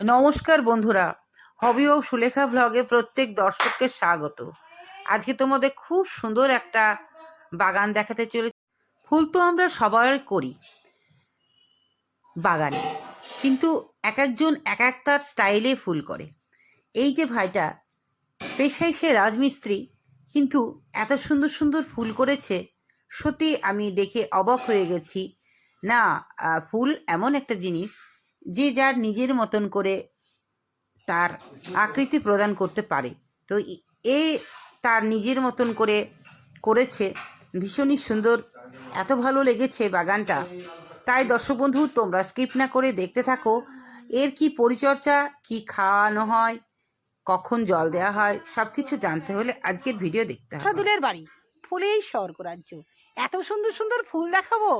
নমস্কার বন্ধুরা। হবি ও সুলেখা ব্লগে প্রত্যেক দর্শককে স্বাগত। আজকে তোমাদের খুব সুন্দর একটা বাগান দেখাতে চলে ফুল তো আমরা সবাই করি বাগানে, কিন্তু এক একজন এক এক তার স্টাইলে ফুল করে। এই যে ভাইটা, পেশায় সে রাজমিস্ত্রি, কিন্তু এত সুন্দর সুন্দর ফুল করেছে, সত্যি আমি দেখে অবাক হয়ে গেছি। না ফুল এমন একটা জিনিস যে যার নিজের মতন করে তার আকৃতি প্রদান করতে পারে। তো এ তার নিজের মতন করে করেছে। ভীষণই সুন্দর, এত ভালো লেগেছে বাগানটা। তাই দর্শক বন্ধু, তোমরা স্কিপ না করে দেখতে থাকো। এর কি পরিচর্যা, কি খাওয়ানো হয়, কখন জল দেওয়া হয় সব কিছু জানতে হলে আজকের ভিডিও দেখতে হবে। বাড়ি, ফুলেই স্বর্গরাজ্য এত সুন্দর সুন্দর ফুল দেখাবো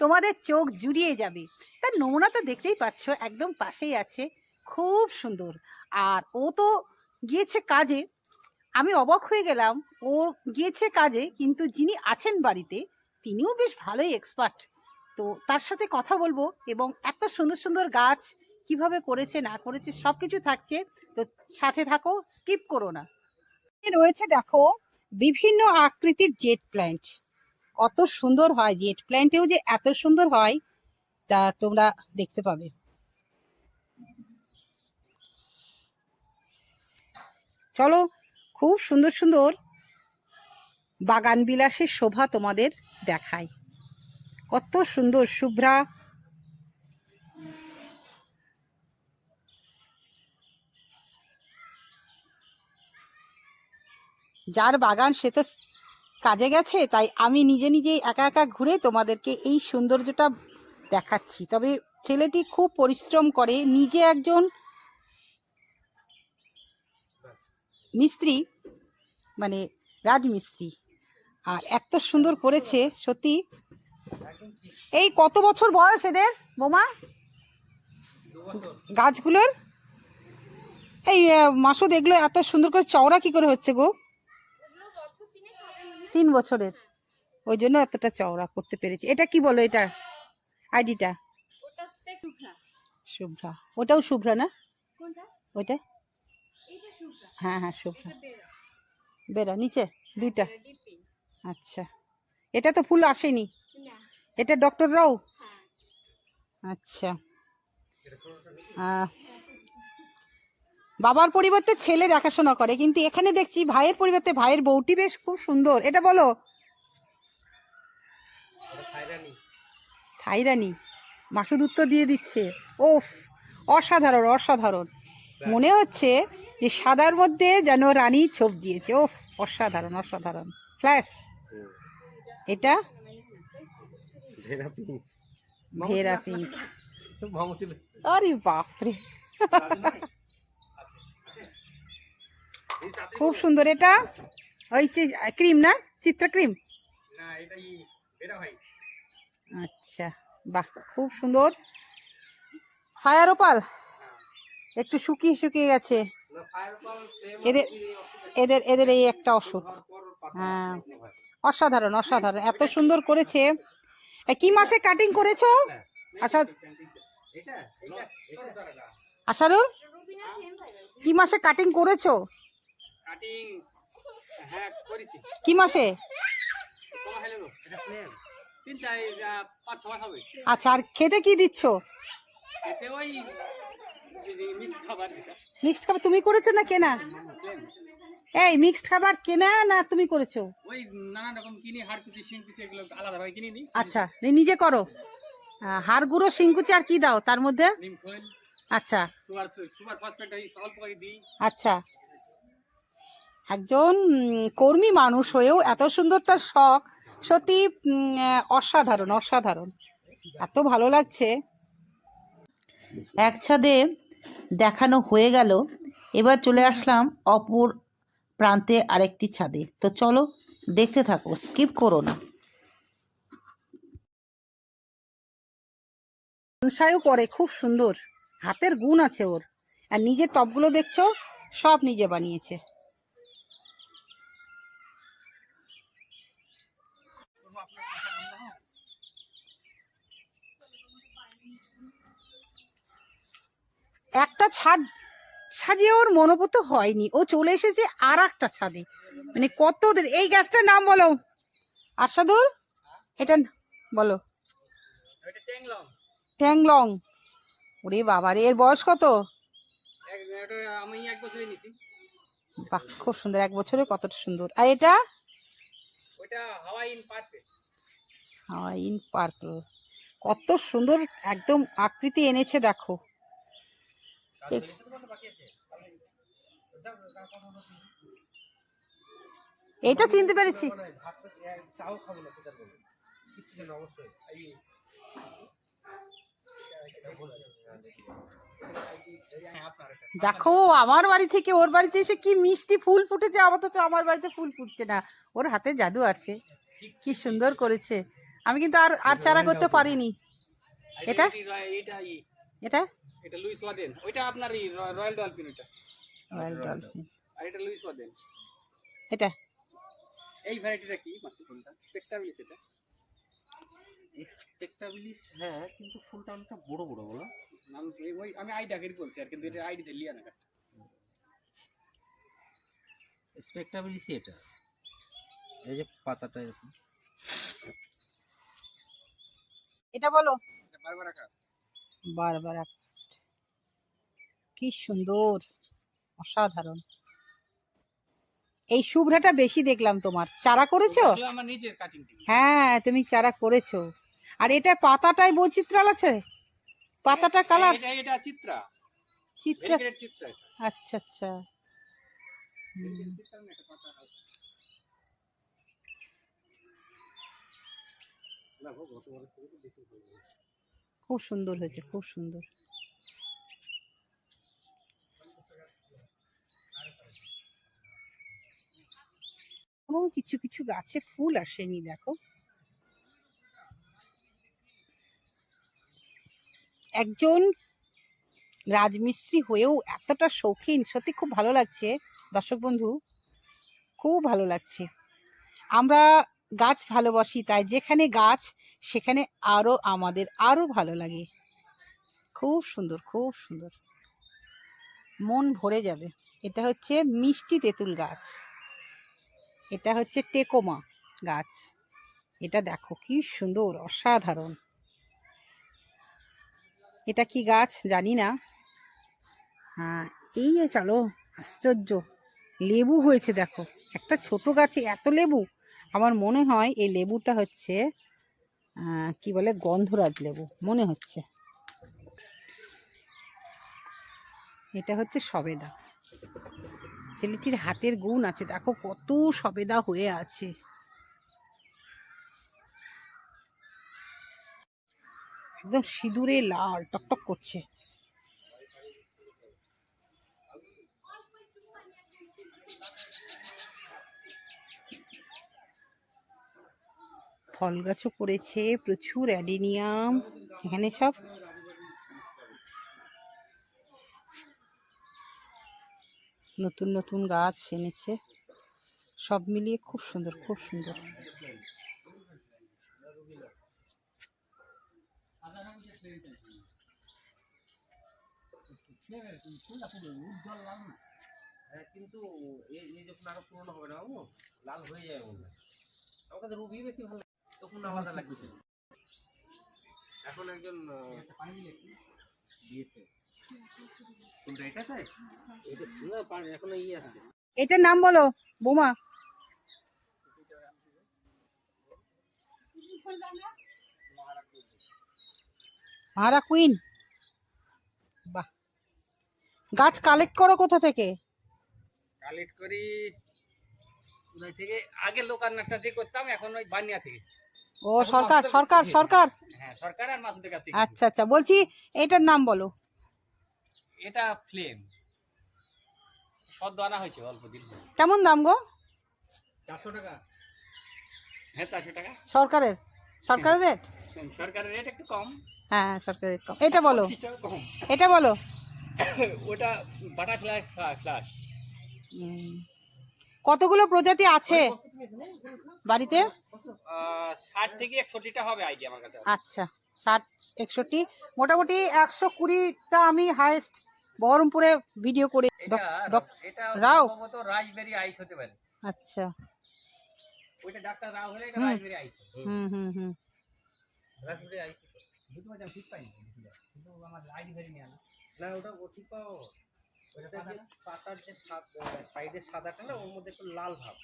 তোমাদের চোখ জুড়িয়ে যাবে। তার নমুনা তো দেখতেই পাচ্ছ, একদম পাশেই আছে। খুব সুন্দর। আর ও তো গিয়েছে কাজে। আমি অবাক হয়ে গেলাম, ও গিয়েছে কাজে, কিন্তু যিনি আছেন বাড়িতে, তিনিও বেশ ভালোই এক্সপার্ট তো তার সাথে কথা বলব এবং এত সুন্দর সুন্দর গাছ কীভাবে করেছে, না করেছে সব কিছু থাকছে। তো সাথে থাকো স্কিপ করো না। রয়েছে দেখো, বিভিন্ন আকৃতির জেট প্ল্যান্ট কত সুন্দর হয় জেট প্ল্যান্টেও যে এত সুন্দর হয়, তা তোমরা দেখতে পাবে। চলো, খুব সুন্দর সুন্দর বাগান বিলাসের শোভা তোমাদের দেখায় কত সুন্দর শুভ্রা। যার বাগান সে তো কাজে গেছে, তাই আমি নিজে নিজেই একা একা ঘুরে তোমাদেরকে এই সৌন্দর্যটা দেখাচ্ছি। তবে ছেলেটি খুব পরিশ্রম করে, নিজে একজন মিস্ত্রি মানে রাজমিস্ত্রি। আর এত সুন্দর করেছে, সত্যি। এই কত বছর বয়স এদের, বোমা? গাছগুলোর? এই মাসুদ, এগুলো এত সুন্দর করে চওড়া কি করে হচ্ছে গো? তিন বছরের। ওই জন্য এতটা চওড়া করতে পেরেছি। এটা কি বলো এটা? আইডিটা? শুভ্রা। ওটাও শুভ্রা না? ওইটা? হ্যাঁ হ্যাঁ শুভ্রা। বেরা। নিচে? দুইটা? আচ্ছা। এটা তো ফুল আসেনি। এটা ডক্টর রাও? আচ্ছা। আহ, বাবার পরিবর্তে ছেলে দেখাশোনা করে কিন্তু এখানে দেখছি ভাইয়ের পরিবর্তে ভাইয়ের বউটি বেশ খুব সুন্দর। এটা বলো। থাইরানি। মাসুদ উত্তর দিয়ে দিচ্ছে। ওফ অসাধারণ অসাধারণ। মনে হচ্ছে যে সাদার মধ্যে যেন রানী ছোপ দিয়েছে। ওফ অসাধারণ অসাধারণ। ফ্ল্যাশ। এটা? Vera pink. আরে বাপরে। খুব সুন্দর এটা ওই ক্রিম না? চিত্রা ক্রিম? আচ্ছা বাহ খুব সুন্দর। Fire opal? একটু শুকিয়ে শুকিয়ে গেছে। এদের এদের এদের এই একটা অসুখ হ্যাঁ। অসাধারণ অসাধারণ এত সুন্দর করেছে। কি মাসে কাটিং করেছ? আচ্ছা আশারুল? কি মাসে কাটিং করেছ? কাটিং হ্যাঁ করেছি। কি মাসে? তিন পাঁচ ছ হবে। আচ্ছা আর খেতে কি দিচ্ছ? ওই খাবার মিক্সড খাবার তুমি করেছ না কেনা? এই মিক্সড খাবার কেনা না তুমি করেছ? ওই নানান রকম কিনি হাড় কুচি শিং কুচি এগুলো আলাদাভাবে কিনে নিই আচ্ছা নিজে করো। হাড় গুঁড়ো শিংকুচি আর কি দাও তার মধ্যে? আচ্ছা। সুপার সুপার ফসফেট অল্প করে দিই। আচ্ছা। একজন কর্মী মানুষ হয়েও এত সুন্দর তার শখ, সত্যি অসাধারণ অসাধারণ। এত ভালো লাগছে। এক ছাদে দেখানো হয়ে গেল। এবার চলে আসলাম অপর প্রান্তে আরেকটি ছাদে। তো চলো, দেখতে থাকো, স্কিপ করো না। বনসাইও করে খুব সুন্দর। হাতের গুণ আছে ওর। আর নিজের টপগুলো দেখছ, সব নিজে বানিয়েছে। একটা ছাদ সাজিয়ে ওর মনোপত হয়নি। ও চলে এসেছে আর একটা ছাদে। মানে কত দের- এই গাছটার নাম বলো। আরশাদুল এটা বলো। ট্যাংলং। ওরে বাবা রে এর বয়স কত? বাহ খুব সুন্দর। এক বছরে কতটা সুন্দর। আর এটা? হাওয়াইন পার্পে পার্পল। কত সুন্দর একদম আকৃতি এনেছে দেখো। এটা চিনতে পেরেছি। দেখো, আমার বাড়ি থেকে ওর বাড়িতে এসে কি মিষ্টি ফুল ফুটেছে? অথচ আমার বাড়িতে ফুল ফুটছে না। ওর হাতে জাদু আছে। কি সুন্দর করেছে। আমি কিন্তু আর আর চারা করতে পারিনি। এটা? এটা? এটা লুইস ওয়াদেন। ওইটা আপনার এই রয়্যাল ডলফিন ওইটা। Royal dolphin. আর এটা লুইস ওয়াদেন। এটা? এই ভ্যারাইটিটা কি? মাসি ফুলটা? স্পেকটাবিলিস এটা? স্পেকটাবিলিস হ্যাঁ কিন্তু ফুলটা অনেকটা বড় বড় বলো। আমি ওই আমি আইডি আইডিয়াকে বলছি আর কিন্তু এটা আইডিতে লিয়া না গাছটা স্পেকটাবিলিসই এটা। এই যে পাতাটা এরকম। এটা বলো। বারবার রাখা বারবার আকাশ। কি সুন্দর অসাধারণ। এই শুভ্রাটা বেশি দেখলাম তোমার। চারা করেছ? হ্যাঁ তুমি চারা করেছ। আর এটা পাতাটায় বৈচিত্র্য আছে? পাতাটা কালার এটা চিত্রা। চিত্র আচ্ছা আচ্ছা। হুম, Variegated চিত্রা না, এটা পাতা হালকা। দেখো, গতবারের থেকে তো বেশি ভালো হয়েছে। খুব সুন্দর হয়েছে খুব সুন্দর। কোনো কিছু কিছু গাছে ফুল আসেনি, দেখো। একজন রাজমিস্ত্রি হয়েও এতটা শৌখিন, সত্যি খুব ভালো লাগছে, দর্শক বন্ধু, খুব ভালো লাগছে। আমরা গাছ ভালোবাসি, তাই যেখানে গাছ, সেখানে আরও আমাদের আরও ভালো লাগে। খুব সুন্দর খুব সুন্দর। মন ভরে যাবে। এটা হচ্ছে মিষ্টি তেঁতুল গাছ। এটা হচ্ছে টেকোমা গাছ। এটা দেখো কি সুন্দর, অসাধারণ। এটা কি গাছ? জানি না। হ্যাঁ এই যে চলো, আশ্চর্য। লেবু হয়েছে দেখো। একটা ছোট গাছে এত লেবু। আমার মনে হয় এই লেবুটা হচ্ছে কি বলে, গন্ধরাজ লেবু, মনে হচ্ছে। এটা হচ্ছে সবেদা। ছেলেটির হাতের গুণ আছে। দেখো কত সবেদা হয়ে আছে। একদম সিঁদুরে লাল, টকটক করছে। ফল গাছও করেছে, প্রচুর অ্যাডিনিয়াম। এখানে সব নতুন নতুন গাছ এনেছে। সব মিলিয়ে খুব সুন্দর খুব সুন্দর। হ্যাঁ কিন্তু এ এ যখন আরও পুরনো হবে না বাবু? লাল হয়ে যায় আমার কাছে রুবি বেশি ভালো তখন আলাদা লাগবে এখন একজন দিয়েছে। ইয়ে এটার নাম বলো বোমা। মারা কুইন। বাহ। গাছ কালেক্ট করো কোথা থেকে? কালেক্ট করি কোথায় থেকে? আগে লোকাল নার্সারি করতাম এখন ওই বানিয়া থেকে। ও সরকার সরকার সরকার? হ্যাঁ সরকার আর মাসুদের কাছে আচ্ছা আচ্ছা বলছি এটার নাম বলো। এটা ফ্লেম সদ্য আনা হয়েছে অল্প দিন কেমন দাম গো? চারশো টাকা। হ্যাঁ চারশো টাকা। সরকারের? সরকারের রেট সরকারের রেট একটু কম। হ্যাঁ সরকারের রেট কম। এটা বলো। 25 টাকা কম। এটা বলো। ওটা বাটারফ্লাই ফ্লাশ কতগুলো প্রজাতি আছে বাড়িতে? ষাট থেকে একষট্টিটা হবে আইডিয়া আমার কাছে। আচ্ছা ষাট একষট্টি। মোটামুটি একশো কুড়িটা আমি হায়েস্ট বহরমপুরে ভিডিও করে রাও? রাজবেরি আইস হতে পারে। আচ্ছা। ওইটা ডাক্তার রাও হলে এটা রাজবেরি আইস। হুম। হুম হুম রাজবেরি আইস পারছি ঠিক পাইনি কিন্তু আমার রাজবেরি নিয়ে না ওটা ও ঠিক পাও পাতার যে সাইডের সাদাটা না ওর মধ্যে একটু লাল ভাব।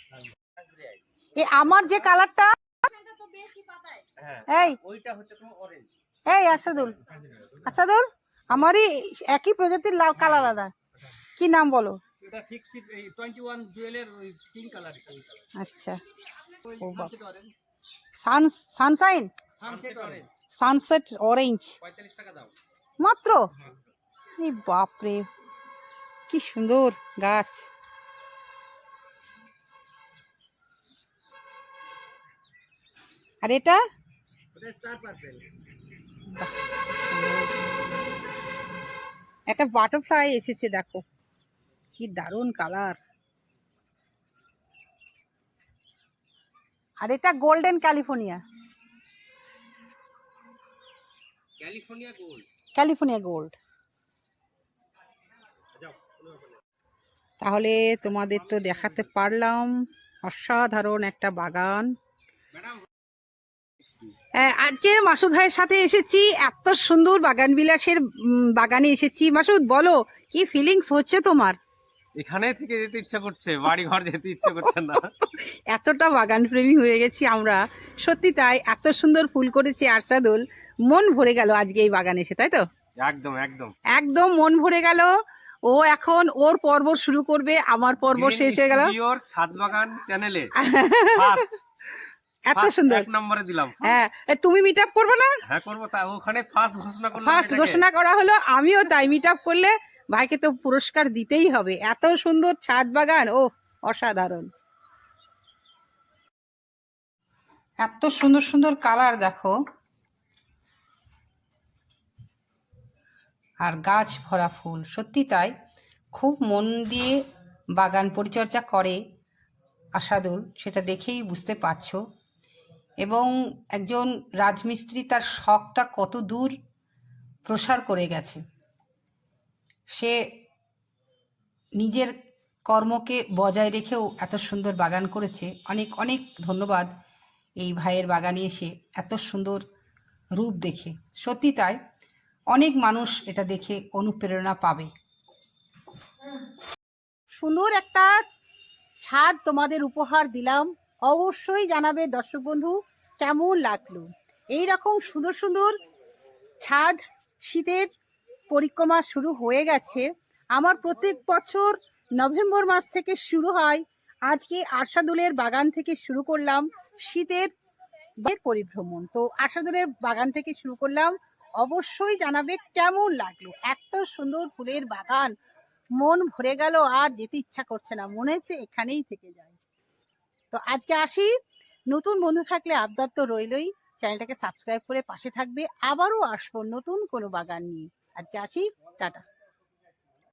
রাজবেরি আইস। এ আমার যে কালারটা হ্যাঁ এই। ওইটা হচ্ছে তোমার অরেঞ্জ এই আসাদুল। আসাদুল? আমারই একই প্রজাতির লাল কালার আলাদা। কি নাম বলো? আচ্ছা। সানশাইন সানসেট অরেঞ্জ মাত্র? এই বাপরে কি সুন্দর গাছ। আর এটা? স্টার পার্পেল একটা বাটারফ্লাই এসেছে দেখো। কি দারুণ কালার আর এটা golden California California gold California gold. তাহলে তোমাদের তো দেখাতে পারলাম। অসাধারণ একটা বাগান। আজকে মাসুদ ভাইয়ের সাথে এসেছি। এত সুন্দর বাগান বিলাসের বাগানে এসেছি। মাসুদ বলো কি ফিলিংস হচ্ছে তোমার? এখানে থেকে যেতে ইচ্ছা করছে বাড়ি ঘর যেতে ইচ্ছা করছে না। এতটা বাগান প্রেমী হয়ে গেছি আমরা। সত্যি তাই এত সুন্দর ফুল করেছে আরশাদুল। মন ভরে গেল আজকে এই বাগানে এসে তাই তো? একদম একদম। একদম মন ভরে গেল। ও এখন ওর পর্ব শুরু করবে আমার পর্ব শেষ হয়ে গেল। ছাদ বাগান চ্যানেলে এত সুন্দর। এক নম্বরে দিলাম। হ্যাঁ তুমি মিট আপ করবে না? হ্যাঁ করব তা ওখানে ফার্স্ট ঘোষণা করলাম ফার্স্ট ঘোষণা করা হলো আমিও তাই মিট আপ করলে ভাইকে তো পুরস্কার দিতেই হবে। এত সুন্দর ছাদ বাগান ও অসাধারণ। এত সুন্দর সুন্দর কালার দেখো। আর গাছ ভরা ফুল সত্যি তাই। খুব মন দিয়ে বাগান পরিচর্যা করে আশাদুল সেটা দেখেই বুঝতে পারছ। এবং একজন রাজমিস্ত্রি তার শখটা কত দূর প্রসার করে গেছে। সে নিজের কর্মকে বজায় রেখেও এত সুন্দর বাগান করেছে। অনেক অনেক ধন্যবাদ এই ভাইয়ের বাগানে এসে এত সুন্দর রূপ দেখে। সত্যি তাই, অনেক মানুষ এটা দেখে অনুপ্রেরণা পাবে। সুন্দর একটা ছাদ তোমাদের উপহার দিলাম। অবশ্যই জানাবে দর্শক বন্ধু, কেমন লাগল? এই রকম সুন্দর সুন্দর ছাদ শীতের পরিক্রমা শুরু হয়ে গেছে। আমার প্রত্যেক বছর নভেম্বর মাস থেকে শুরু হয়। আজকে আশাদুলের বাগান থেকে শুরু করলাম শীতের পরিভ্রমণ। তো আশাদুলের বাগান থেকে শুরু করলাম। অবশ্যই জানাবে কেমন লাগল? এত সুন্দর ফুলের বাগান। মন ভরে গেল, আর যেতে ইচ্ছা করছে না। মনে হচ্ছে এখানেই থেকে যায়। তো আজকে আসি। নতুন বন্ধু থাকলে আবদার তো রইলই। চ্যানেলটাকে সাবস্ক্রাইব করে পাশে থাকবে। আবারও আসব নতুন কোনো বাগান নিয়ে। আজকে আসি। টাটা।